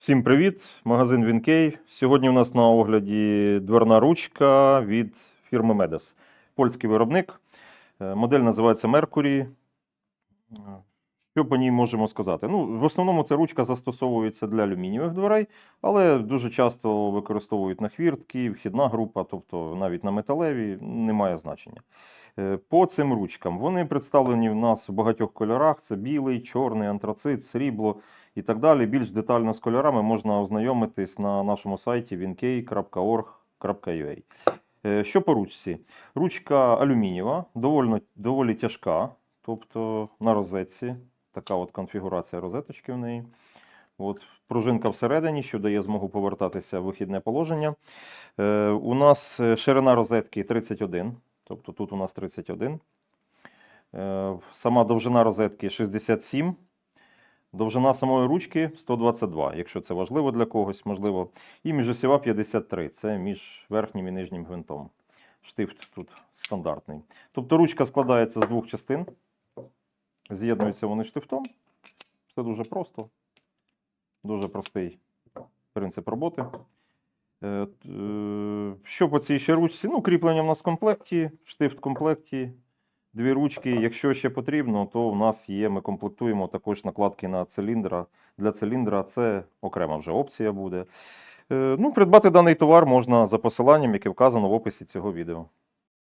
Всім привіт! Магазин Вінкей. Сьогодні у нас на огляді дверна ручка від фірми Медес. Польський виробник. Е, Модель називається Mercury. Що по ній можемо сказати? Ну, в основному ця ручка застосовується для алюмінієвих дверей, але дуже часто використовують на хвіртки, вхідна група, тобто навіть на металеві, немає значення. Е, По цим ручкам вони представлені в нас в багатьох кольорах: це білий, чорний, антрацит, срібло і так далі. Більш детально з кольорами можна ознайомитись на нашому сайті winkey.org.ua. Е, Що по ручці? Ручка алюмінієва, доволі, доволі тяжка, тобто на розетці. Така от конфігурація розеточки в неї. От, пружинка всередині, що дає змогу повертатися в вихідне положення. Е, у нас е, ширина розетки 31, тобто тут у нас 31. Е, сама довжина розетки 67. Довжина самої ручки 122, якщо це важливо для когось, можливо. І міжосіва 53, це між верхнім і нижнім гвинтом. Штифт тут стандартний. Тобто ручка складається з двох частин. З'єднуються вони штифтом. Все дуже просто. Дуже простий принцип роботи. Е, е, Що по цій ще ручці? Ну, кріплення в нас в комплекті, штифт в комплекті, дві ручки. Якщо ще потрібно, то у нас є, ми комплектуємо також накладки на циліндра. Для циліндра це окрема вже опція буде. Е, Ну, придбати даний товар можна за посиланням, яке вказано в описі цього відео.